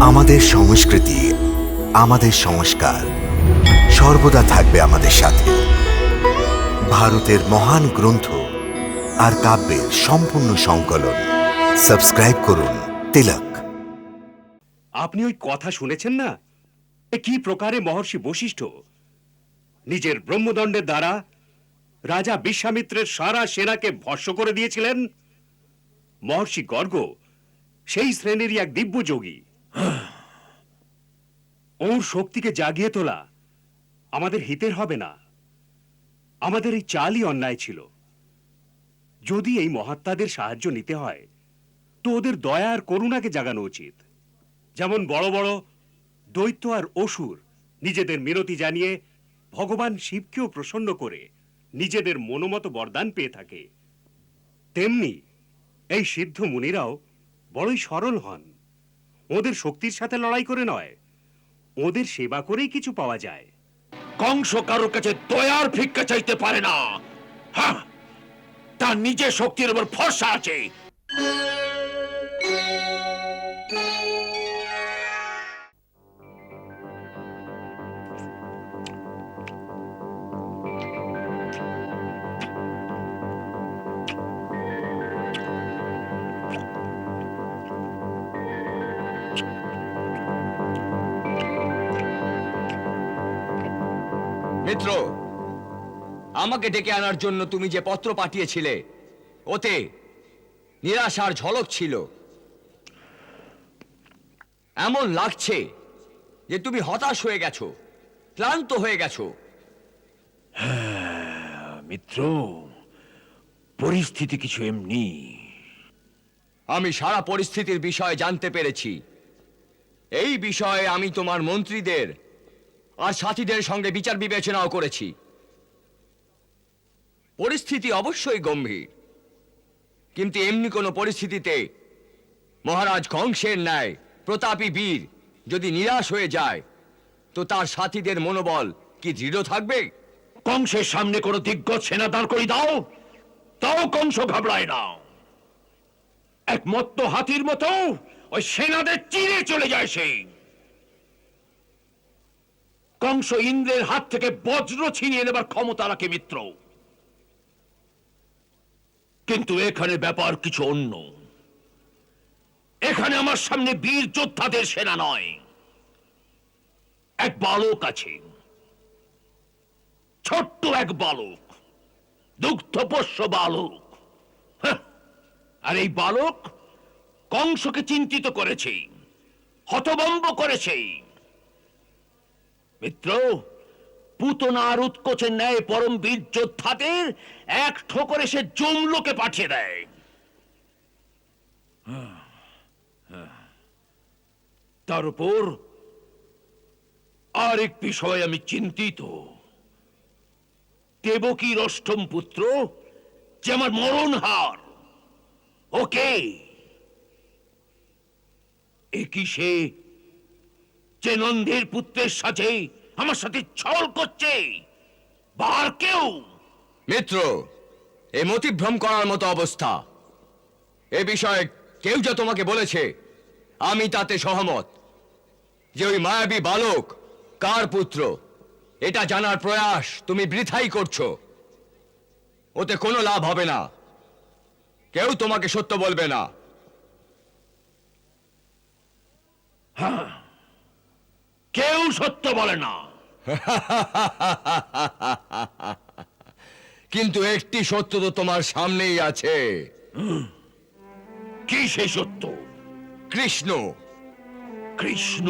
আমাদের সংস্কৃতি, আমাদের সংস্কার সর্বদা থাকবে আমাদের সাথে। ভারতের মহান গ্রন্থ আর কাব্যের সম্পূর্ণ সংকলন। সাবস্ক্রাইব করুন তিলক। আপনি ওই কথা শুনেছেন না? কি প্রকারে মহর্ষি বশিষ্ঠ? নিজের ব্রহ্মদণ্ডের দ্বারা রাজা বিশ্বামিত্রের সারা সেনাকে ভস্য করে দিয়েছিলেন? মহর্ষি গর্গ সেই শ্রেণীরই এক দিব্য যোগী ওর শক্তিকে জাগিয়ে তোলা আমাদের হিতের হবে না। আমাদের এই চালই অন্যায় ছিল। যদি এই মহাত্মাদের সাহায্য নিতে হয়, তো ওদের দয়া আর করুণাকে জাগানো উচিত। যেমন বড় বড় দৈত্য আর অসুর নিজেদের মিনতি জানিয়ে ভগবান শিবকেও প্রসন্ন করে নিজেদের মনোমত বরদান পেয়ে থাকে। তেমনি এই সিদ্ধ মুনিরাও বড়ই সরল হন। ওদের শক্তির সাথে লড়াই করে নয়। ওদের সেবা করেই কিছু পাওয়া যায়। কংস কারোর কাছে দয়ার ভিক্ষা চাইতে পারে না। হ্যাঁ তার নিজের শক্তির উপর ভরসা আছে। মিত্র আমাকে ডেকে আনার জন্য তুমি যে পত্র পাঠিয়েছিলে ওতে নিরাশার ঝলক ছিল। এমন লাগছে যে তুমি হতাশ হয়ে গেছো ক্লান্ত হয়ে গেছো। মিত্র পরিস্থিতি কিছু এমনি। আমি সারা পরিস্থিতির বিষয়ে জানতে পেরেছি। এই বিষয়ে আমি তোমার মন্ত্রীদের আর সাথীদের সঙ্গে বিচার বিবেচনাও করেছি। পরিস্থিতি অবশ্যই গম্ভীর। কিন্তু এমনি কোনো পরিস্থিতিতে মহারাজ কংসের ন্যায় প্রতাপী বীর যদি নিরাশ হয়ে যায়, তো তার সাথীদের মনোবল কি দৃঢ় থাকবে? কংসের সামনে কোনো দিগ্গজ সেনা দাঁড় করে দাও, তাও কংস ঘাবড়ায় না। এক মত্ত হাতির মতো ওই সেনাদের চিরে চলে যায় সেই কংস ইন্দ্রের হাত থেকে বজ্র ছিনিয়ে নেবার ক্ষমতা রাখে মিত্র। কিন্তু এখানে ব্যাপার কিছু অন্য। এখানে আমার সামনে বীর যোদ্ধাদের সেনা নয়। এক বালক আছে। ছোট্ট এক বালক। দুগ্ধপোষ্য বালক। হাহ! আর এই বালক কংসকে চিন্তিত করেছে হতবম্ব করেছে। মিত্র, পুতনার উৎকোচের ন্যায় পরম বীর যোদ্ধাদের এক ঠোকরে সে জমলোকে পাঠিয়ে দেয়। তার উপর আরেক বিষয় আমি চিন্তিত। দেবকীর অষ্টম পুত্র, যে আমার মরণহার, ওকে? এ কি সে যে নন্দের পুত্রের সাথে আমার সাথে ছল করছে বার কেউ। মিত্র এ মতিভ্রম করার মতো অবস্থা। এ বিষয়ে কেউ যা তোমাকে বলেছে আমি তাতে সহমত। যে ওই মায়াবী বালক কার পুত্র এটা জানার প্রয়াস তুমি বৃথাই করছ। ওতে কোনো লাভ হবে না। কেউ তোমাকে সত্য বলবে না। কেউ সত্য বলে না। কিন্তু একটি সত্য তো তোমার সামনেই আছে। কি সে সত্য? কৃষ্ণ। কৃষ্ণ?